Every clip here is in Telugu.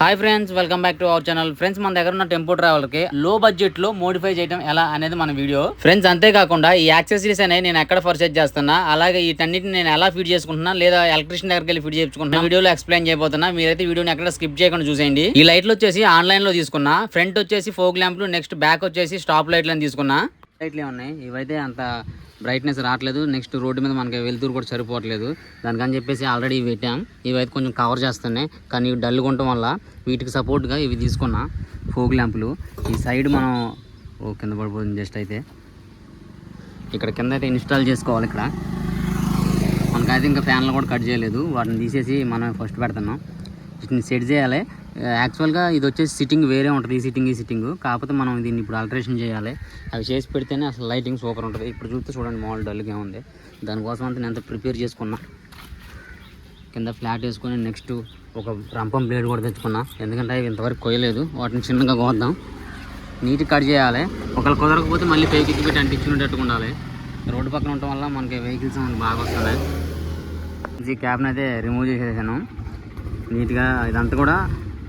Hi friends welcome back to our channel friends మన దగ్గర ఉన్న టెంపో ట్రావెల్కి లో బడ్జెట్లో మోడిఫై చేయడం ఎలా అనేది మన వీడియో ఫ్రెండ్స్ అంతేకాకుండా ఈ యాక్సెసరీస్ అనేవి నేను ఎక్కడ పర్చేజ్ చేస్తున్నా అలాగే వీటన్నిటిని నేను ఎలా ఫిట్ చేసుకుంటున్నా లేదా ఎలక్ట్రిషన్ దగ్గరికి వెళ్ళి ఫిట్ చేసుకుంటున్నా వీడియోలో ఎక్స్ప్లెయిన్ చేయబోతున్నా. మీరైతే వీడియోని ఎక్కడ స్కిప్ చేయకుండా చూసేయండి. ఈ లైట్లు వచ్చేసి ఆన్లైన్లో తీసుకున్నా ఫ్రంట్ వచ్చేసి ఫోక్ ల్యాంప్లు నెక్స్ట్ బ్యాక్ వచ్చేసి స్టాప్ లైట్లను తీసుకున్నా. లైట్లే ఉన్నాయి. ఇవైతే అంత బ్రైట్నెస్ రావట్లేదు. నెక్స్ట్ రోడ్డు మీద మనకి వెలుతురు కూడా సరిపోవట్లేదు. దానికని చెప్పేసి ఆల్రెడీ ఇవి పెట్టాం. ఇవైతే కొంచెం కవర్ చేస్తున్నాయి. కానీ ఇవి డల్గా ఉండటం వల్ల వీటికి సపోర్ట్గా ఇవి తీసుకున్నా ఫోక్ ల్యాంపులు. ఈ సైడ్ మనం ఓ కింద పడిపోతుంది జస్ట్ అయితే. ఇక్కడ కింద అయితే ఇన్స్టాల్ చేసుకోవాలి ఇక్కడ. మనకైతే ఇంకా ఫ్యాన్లు కూడా కట్ చేయలేదు. వాటిని తీసేసి మనం ఫస్ట్ పెడుతున్నాం. వీటిని సెట్ చేయాలి. యాక్చువల్గా ఇది వచ్చేసి సిట్టింగ్ వేరే ఉంటుంది ఈ సిట్టింగ్ ఈ సిట్టింగ్ కాకపోతే మనం దీన్ని ఇప్పుడు ఆల్టరేషన్ చేయాలి. అవి చేసి పెడితేనే అసలు లైటింగ్ సూపర్ ఉంటుంది. ఇప్పుడు చూస్తే చూడండి మామూలు డల్గా ఉంది. దానికోసం అంతా నేను అంత ప్రిపేర్ చేసుకున్నా. కింద ఫ్లాట్ వేసుకొని నెక్స్ట్ ఒక రంపం బ్లేడ్ కూడా తెచ్చుకున్నా. ఎందుకంటే అవి ఇంతవరకు కొయ్యలేదు. వాటిని చిన్నగా కోద్దాం. నీట్గా కట్ చేయాలి. ఒకవేళ కుదరకపోతే మళ్ళీ పైకి ఎక్కి పెట్టి అంటించుకునేటట్టుగా ఉండాలి. రోడ్డు పక్కన ఉండటం వల్ల మనకి వెహికల్స్ మనకి బాగా వస్తున్నాయి. ఈ క్యాబ్ని అయితే రిమూవ్ చేసేసాను. నీట్గా ఇదంతా కూడా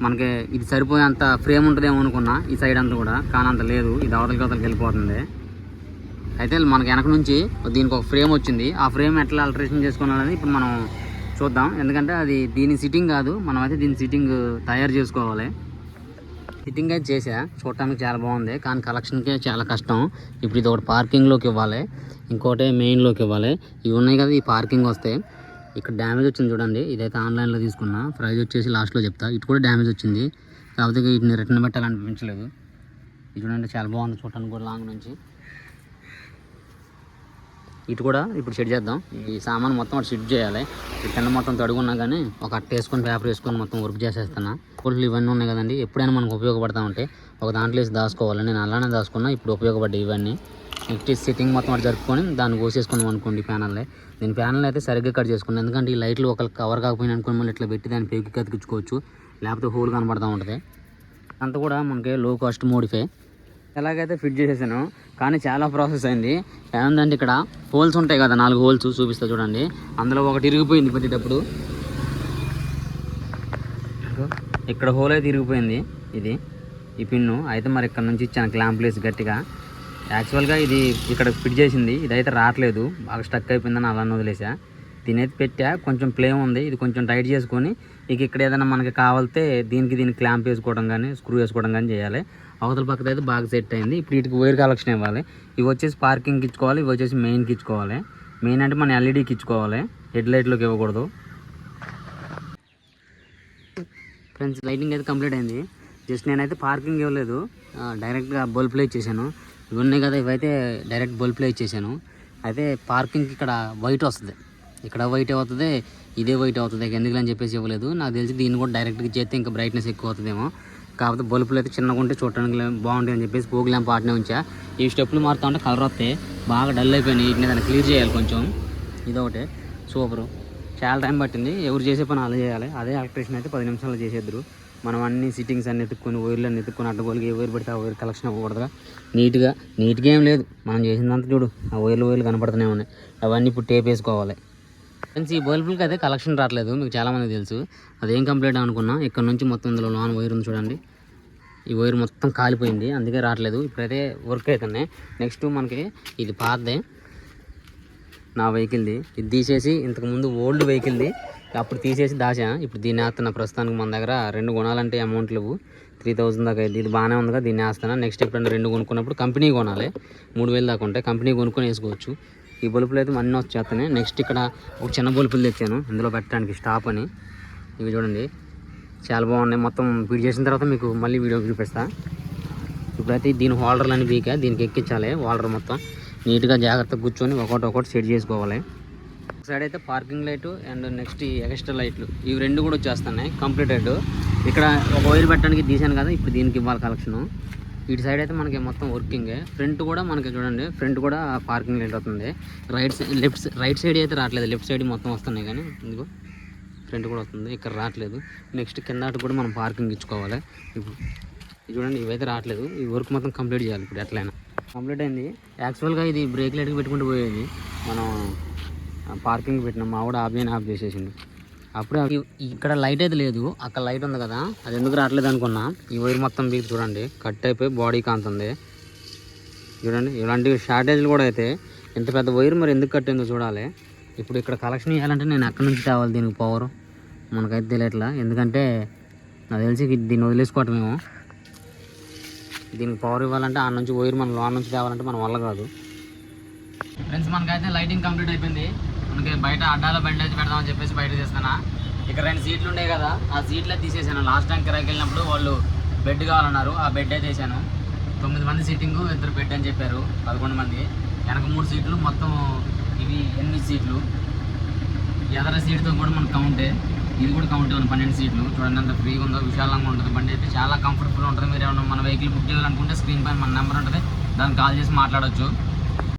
మనకి ఇది సరిపోయేంత ఫ్రేమ్ ఉంటుందేమో అనుకున్నా ఈ సైడ్ అంతా కూడా. కానీ అంత లేదు. ఇది అవతలకి అవతలకి వెళ్ళిపోతుంది. అయితే మనకి వెనక నుంచి దీనికి ఒక ఫ్రేమ్ వచ్చింది. ఆ ఫ్రేమ్ ఎట్లా ఆల్టరేషన్ చేసుకోవాలనేది ఇప్పుడు మనం చూద్దాం. ఎందుకంటే అది దీని సిట్టింగ్ కాదు. మనం అయితే దీని సిట్టింగ్ తయారు చేసుకోవాలి. సిట్టింగ్ అయితే చేసా చూడటానికి చాలా బాగుంది. కానీ కలెక్షన్కే చాలా కష్టం. ఇప్పుడు ఇది ఒకటి పార్కింగ్లోకి ఇవ్వాలి. ఇంకోటి మెయిన్లోకి ఇవ్వాలి. ఇవి ఉన్నాయి కదా ఈ పార్కింగ్ వస్తే. ఇక్కడ డ్యామేజ్ వచ్చింది చూడండి. ఇదైతే ఆన్లైన్లో తీసుకున్నా. ప్రైజ్ వచ్చేసి లాస్ట్లో చెప్తా. ఇటు కూడా డ్యామేజ్ వచ్చింది. కాకపోతే వీటిని రిటర్న్ పెట్టాలనిపించలేదు ఇది చూడండి చాలా బాగుంది చూడటానికి కూడా లాంగ్ నుంచి. ఇటు కూడా ఇప్పుడు సెట్ చేద్దాం. ఈ సామాన్ మొత్తం అటు సెట్ చేయాలి. ఈ కింద మొత్తం తడుగున్నా కానీ ఒక అట్ట వేసుకొని పేపర్ వేసుకొని మొత్తం వర్క్ చేసేస్తున్నా. కోళ్ళు ఇవన్నీ ఉన్నాయి కదండి. ఎప్పుడైనా మనకు ఉపయోగపడతా ఉంటాయి ఒక దాంట్లో వేసి దాచుకోవాలి నేను అలానే దాచుకున్నా. ఇప్పుడు ఉపయోగపడ్డాయి ఇవన్నీ. నెక్స్ట్ సిట్టింగ్ మొత్తం అటు జరుపుకొని దాన్ని కోసేసుకున్నాం అనుకోండి ప్యానల్ని. నేను ప్యానల్ అయితే సరిగ్గా కట్ చేసుకున్నాను. ఎందుకంటే ఈ లైట్లు ఒకరికి కవర్ కాకపోయినా అనుకుని మళ్ళీ ఇట్లా పెట్టి దాన్ని పేకి కతికించుకోవచ్చు. లేకపోతే హోల్ కనబడతా ఉంటుంది. అంత కూడా మనకి లో కాస్ట్ మోడిఫై ఎలాగైతే ఫిట్ చేసేసాను కానీ చాలా ప్రాసెస్ అయింది. ఏముందంటే ఇక్కడ హోల్స్ ఉంటాయి కదా నాలుగు హోల్స్ చూపిస్తా చూడండి. అందులో ఒకటి ఇరిగిపోయింది పెట్టేటప్పుడు. ఇక్కడ హోల్ అయితే ఇరిగిపోయింది. ఇది ఈ పిన్ను. అయితే మరి ఇక్కడ నుంచి ఇచ్చాను క్లాంప్ ప్లేస్ గట్టిగా. యాక్చువల్గా ఇది ఇక్కడ ఫిట్ చేసింది. ఇదైతే రావట్లేదు. బాగా స్టక్ అయిపోయిందని అలా వదిలేసా. తినేది పెట్టా. కొంచెం ప్లే ఉంది. ఇది కొంచెం టైట్ చేసుకొని ఇక ఇక్కడ ఏదైనా మనకి కావాలితే దీనికి దీనికి క్లాంప్ వేసుకోవడం కానీ స్క్రూ వేసుకోవడం కానీ చేయాలి. అవతల పక్కన అయితే బాగా సెట్ అయింది. ఇప్పుడు వీటికి వైర్ కలెక్షన్ ఇవ్వాలి. ఇవి వచ్చేసి పార్కింగ్కి ఇచ్చుకోవాలి. ఇవి వచ్చేసి మెయిన్కి ఇచ్చుకోవాలి. మెయిన్ అంటే మన ఎల్ఈడికి ఇచ్చుకోవాలి. హెడ్ లైట్లోకి ఇవ్వకూడదు. ఫ్రెండ్స్ లైటింగ్ అయితే కంప్లీట్ అయింది. జస్ట్ నేనైతే పార్కింగ్ ఇవ్వలేదు. డైరెక్ట్గా బల్బ్ ప్లే ఇచ్చేసాను. ఇవి ఉన్నాయి కదా ఇవైతే డైరెక్ట్ బల్బ్లో ఇచ్చేసాను. అయితే పార్కింగ్కి ఇక్కడ వైట్ వస్తుంది. ఇక్కడ వైట్ అవుతుంది ఇదే వైట్ అవుతుంది ఎందుకు అని చెప్పేసి ఇవ్వలేదు. నాకు తెలిసి దీన్ని కూడా డైరెక్ట్గా చేస్తే ఇంకా బ్రైట్నెస్ ఎక్కువ అవుతుందేమో కాకపోతే బల్బులు అయితే చిన్నగా ఉంటే చూడటానికి బాగుంటుంది బాగుంటాయి అని చెప్పేసి పోగు ల్యాంప్ ఆటనే ఉంచా. ఈ స్టెప్లు మారుతా ఉంటే కలర్ వస్తాయి. బాగా డల్ అయిపోయినాయి. వీటిని దాన్ని క్లియర్ చేయాలి కొంచెం. ఇదొకటి. సూపరు చాలా టైం పట్టింది. ఎవరు చేసే పని అలా చేయాలి. అదే ఎలక్ట్రీషియన్ అయితే పది నిమిషాల్లో చేసేద్దరు. మనం అన్ని సిట్టింగ్స్ అన్ని ఎత్తుక్కొని వైర్లు అన్ని ఎత్తుక్కొని అడ్డగోలుగా ఏ వైర్ పెడితే ఆ వైర్ కలెక్షన్ అవ్వకూడదుగా. నీట్గా నీట్గా ఏం లేదు. మనం చేసిందంతా చూడు ఆ వైర్లు వైర్లు కనపడుతూనే ఉన్నాయి. అవన్నీ ఇప్పుడు టేప్ వేసుకోవాలి. ఫ్రెండ్స్ ఈ బల్బులకి అయితే కలెక్షన్ రావట్లేదు మీకు చాలామంది తెలుసు. అదేం కంప్లీట్ అనుకున్నా ఇక్కడ నుంచి మొత్తం ఇందులో లాన్ వైర్ ఉంది చూడండి. ఈ వైర్ మొత్తం కాలిపోయింది అందుకే రావట్లేదు. ఇప్పుడైతే వర్క్ అవుతున్నాయి. నెక్స్ట్ మనకి ఇది పాతదే. నా వెహికల్ది. ఇది తీసేసి ఇంతకుముందు ఓల్డ్ వెహికల్ది. అప్పుడు తీసేసి దాచా. ఇప్పుడు దీన్ని వేస్తున్నా. ప్రస్తుతానికి మన దగ్గర రెండు కొనాలంటే అమౌంట్ లేవు. త్రీ థౌసండ్ దాకా అయింది. ఇది బాగానే ఉందిగా. దీన్ని వేస్తాను నెక్స్ట్ ఎప్పుడైనా రెండు కొనుక్కున్నప్పుడు కంపెనీ కొనాలి. మూడు వేలు దాకా ఉంటాయి. కంపెనీ కొనుక్కొని వేసుకోవచ్చు. ఈ బల్బులు అయితే అన్నీ వచ్చేస్తున్నాయి నెక్స్ట్ ఇక్కడ ఒక చిన్న బల్బులు తెచ్చాను. ఇందులో పెట్టడానికి స్టాప్ అని. ఇవి చూడండి. చాలా బాగున్నాయి. మొత్తం ఫీడ్ చేసిన తర్వాత మీకు మళ్ళీ వీడియో చూపిస్తా. ఇప్పుడైతే దీని హోల్డర్లు అని బీకా దీనికి ఎక్కించాలి హోల్డర్ మొత్తం. నీట్గా జాగ్రత్తగా కూర్చొని ఒకటి ఒకటి సెట్ చేసుకోవాలి. సైడ్ అయితే పార్కింగ్ లైట్ అండ్ నెక్స్ట్ ఈ ఎక్స్ట్రా లైట్లు. ఇవి రెండు కూడా వచ్చేస్తున్నాయి కంప్లీటెడ్ ఇక్కడ ఒక వైర్ పెట్టడానికి తీసాను కదా ఇప్పుడు దీనికి ఇవ్వాలి కలెక్షన్. ఇటు సైడ్ అయితే మనకి మొత్తం వర్కింగ్. ఫ్రంట్ కూడా మనకి చూడండి ఫ్రంట్ కూడా పార్కింగ్ లైట్ అవుతుంది right side left right side అయితే రావట్లేదు లెఫ్ట్ సైడ్ మొత్తం వస్తున్నాయి కానీ ఇందుకు ఫ్రంట్ కూడా వస్తుంది ఇక్కడ రావట్లేదు. నెక్స్ట్ కింద అటు కూడా మనం పార్కింగ్ ఇచ్చుకోవాలి. ఇప్పుడు చూడండి ఇవైతే రావట్లేదు. ఈ వర్క్ మొత్తం కంప్లీట్ చేయాలి ఇప్పుడు ఎట్లయినా. కంప్లీట్ అయింది. యాక్చువల్గా ఇది బ్రేక్ లైట్కి పెట్టుకుంటూ పోయేది. మనం పార్కింగ్ పెట్టినాం మా కూడా ఆఫ్ చేయని ఆఫ్ చేసేసిండు అప్పుడే ఇక్కడ లైట్ అయితే లేదు అక్కడ లైట్ ఉంది కదా అది ఎందుకు రావట్లేదు అనుకున్నా. ఈ వైర్ మొత్తం బీక్ చూడండి కట్ అయిపోయి బాడీ కాంతుంది చూడండి ఇలాంటి షార్టేజ్లు కూడా అయితే ఇంత పెద్ద వైర్ మరి ఎందుకు కట్టిందో చూడాలి. ఇప్పుడు ఇక్కడ కలెక్షన్ చేయాలంటే నేను అక్కడి నుంచి తేవాలి దీనికి పవర్ మనకైతే తెలియట్లా. ఎందుకంటే నాకు తెలిసి దీన్ని దీన్ని వదిలేసుకోవటమేమో. దీనికి పవర్ ఇవ్వాలంటే ఆ నుంచి వైర్ మన లోన్ నుంచి తేవాలంటే మన వల్ల కాదు. ఫ్రెండ్స్ మనకైతే లైటింగ్ కంప్లీట్ అయిపోయింది. మనకి బయట అడ్డాల బండేజ్ పెడదామని చెప్పేసి బయట చేస్తానా ఇక్కడ రెండు సీట్లు ఉండే కదా ఆ సీట్లే తీసేసాను. లాస్ట్ టైం కిరాకి వెళ్ళినప్పుడు వాళ్ళు బెడ్ కావాలన్నారు ఆ బెడ్ అయితే వేసాను తొమ్మిది మంది సీటింగ్ ఇద్దరు బెడ్ అని చెప్పారు పదకొండు మంది. వెనక మూడు సీట్లు మొత్తం ఇవి ఎనిమిది సీట్లు. ఎదర సీట్తో కూడా మనకు కౌంటే ఇది కూడా కౌంట్ ఉంది పన్నెండు సీట్లు. చూడండి అంత ఫ్రీగా ఉందో విశాలంగా ఉంటుంది. బండి అయితే చాలా కంఫర్టబుల్ ఉంటుంది. మీరు ఏమన్నా మన వెహికల్ బుక్ చేయాలనుకుంటే స్క్రీన్ పైన మన నెంబర్ ఉంటుంది. దాన్ని కాల్ చేసి మాట్లాడవచ్చు